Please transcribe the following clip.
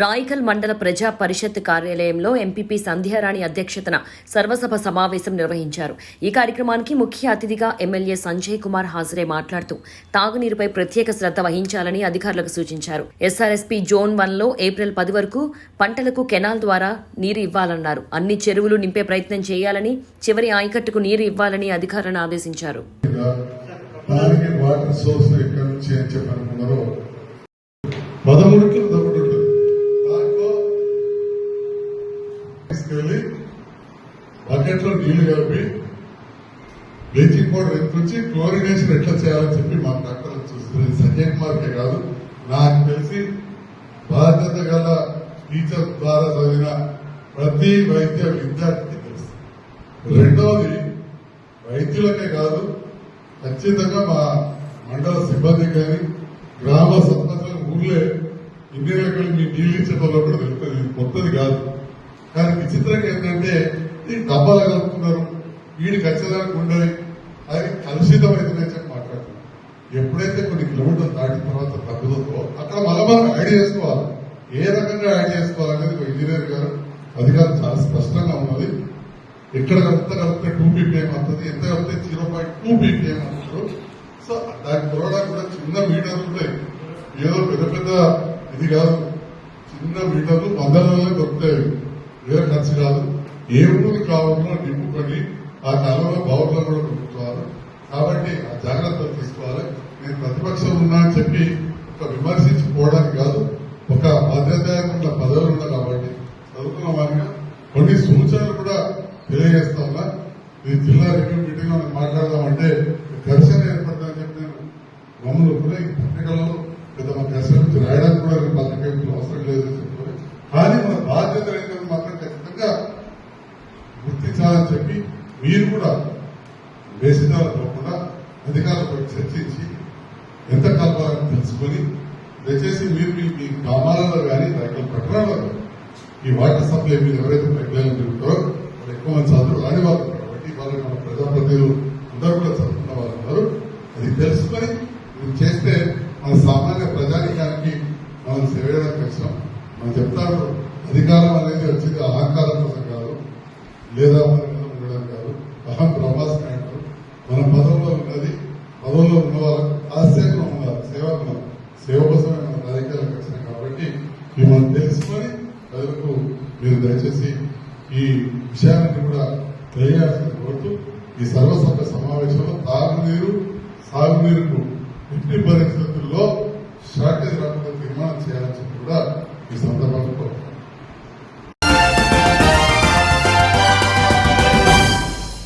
రాయికల్ మండల ప్రజా పరిషత్ కార్యాలయంలో ఎంపీపీ సంధ్యారాణి అధ్యక్షతన సర్వసభ సమావేశం నిర్వహించారు. ఈ కార్యక్రమానికి ముఖ్య అతిథిగా ఎమ్మెల్యే సంజయ్ కుమార్ హాజరై మాట్లాడుతూ తాగునీరుపై ప్రత్యేక శ్రద్ధ వహించాలని అధికారులకు సూచించారు. ఎస్ఆర్ఎస్పీ జోన్ వన్లో ఏప్రిల్ పది వరకు పంటలకు కెనాల్ ద్వారా నీరు ఇవ్వాలన్నారు. అన్ని చెరువులు నింపే ప్రయత్నం చేయాలని చివరి ఆయకట్టుకు నీరు ఇవ్వాలని అధికారులను ఆదేశించారు. వాటర్ సోర్స్ ఎక్కడి నుంచి పదమూడు తీసుకెళ్ళి బకెట్లో నీళ్ళు కలిపి బ్లీచింగ్ పౌడర్ ఎంత క్లోరినేషన్ ఎట్లా చేయాలని చెప్పి మా డాక్టర్లు చూస్తుంది సంజయ్ కుమార్కే కాదు నాకు తెలిసి బాధ్యత గల టీచర్ ద్వారా చదివిన ప్రతి వైద్య విద్యార్థికి తెలుసు. రెండోది వైద్యులకే కాదు ఖచ్చితంగా మా మండల సిబ్బంది కానీ గ్రామ సర్పంచులు ఊళ్ళే ఇన్ని రకాలు మీ నీళ్ళు ఇచ్చే వాళ్ళు కూడా తెలుస్తుంది కొత్తది కాదు. విచిత్రంగా ఏంటంటే ఈ డబ్బాలు కలుపుతున్నారు వీడి ఖచ్చితంగా ఉండదు అది కలుషితమైందని చెప్పి మాట్లాడుతున్నారు. ఎప్పుడైతే కొన్ని కిలోమీటర్లు దాటిన తర్వాత తగ్గుతుందో అక్కడ మళ్ళీ మనం యాడ్ చేసుకోవాలి. ఏ రకంగా యాడ్ చేసుకోవాలనేది ఒక ఇంజనీర్ గారు అధికారం చాలా స్పష్టంగా ఉన్నది. ఎక్కడ ఎంత కలిపితే టూ పీపీఎం అవుతుంది ఎంత కలిపితే జీరో పాయింట్ టూ పీపీఎం అంటారు సో దాని కొరవడానికి కూడా చిన్న మీటర్లు ఉంటాయి. ఏదో పెద్ద పెద్ద ఇది కాదు. చిన్న మీటర్లు వందలలోనే ఏదో ఖర్చు కాదు ఏ ఊరికి కావాలో నింపుకొని ఆ కాలంలో బావుల్లో కూడా నింపుకోవాలి కాబట్టి ఆ జాగ్రత్తలు తీసుకోవాలి. నేను ప్రతిపక్షం ఉన్నా అని చెప్పి ఒక విమర్శించుకోవడానికి కాదు ఒక బాధ్యతాయుత పదవులు ఉన్నా కాబట్టి చదువుకున్న వారిగా కొన్ని సూచనలు కూడా తెలియజేస్తా ఉన్నా. ఈ జిల్లా రివ్యూ మీటింగ్లో మాట్లాడదామంటే ఘర్షణ ఏర్పడదని చెప్పి నేను మమ్మల్ని కూడా ఈ పత్రికలలో పెద్ద ఘర్షణ రాయడానికి కూడా పత్రిక అవసరం లేదని చెప్పారు కానీ మన బాధ్యత ఏంటంటే మాత్రం ఖచ్చితంగా గుర్తించాలని చెప్పి మీరు కూడా వేసిదాలు పోకుండా అధికారులతో చర్చించి ఎంత కలపాలని తెలుసుకొని దయచేసి మీరు మీ మీ గ్రామాలలో కానీ రైతుల పట్టణాలలో కానీ ఈ వాటర్ సప్లై మీరు ఎవరైతే ప్రజ్ఞానం జరుగుతారో వాళ్ళు ఎక్కువ మంది చదువులు రాని వాళ్ళు కాబట్టి వాళ్ళు మన ప్రజాప్రతినిధులు అందరూ కూడా చదువుకున్న వాళ్ళు ఉన్నారు. అది తెలుసుకొని మీరు చేస్తే మన సామాన్య ప్రజానికానికి మనం సేవేయడానికి కష్టం మనం చెప్తారు అధికారం అనేది వచ్చింది అహంకారం కోసం కాదు. లేదా మనకి మీద ఉండడం కాదు అహం బ్రహ్మాస్మి అంటారు మన పదవులో ఉన్నది పదవులో ఉన్న వాళ్ళకు ఆశ్చర్యం ఉన్నారు సేవ ఉన్నారు సేవ కోసమే మన రాజకీయాలకు వచ్చినాం కాబట్టి ఈ మనం తెలుసుకొని ప్రజలకు మీరు దయచేసి ఈ విషయాన్ని కూడా తెలియాల్సిన కోరుతూ ఈ సర్వసభ్య సమావేశంలో తాగునీరు సాగునీరుకు ఎట్టి పరిస్థితుల్లో షార్టేజ్ రాకుండా తీర్మానం చేయాలని కూడా ఈ సందర్భంగా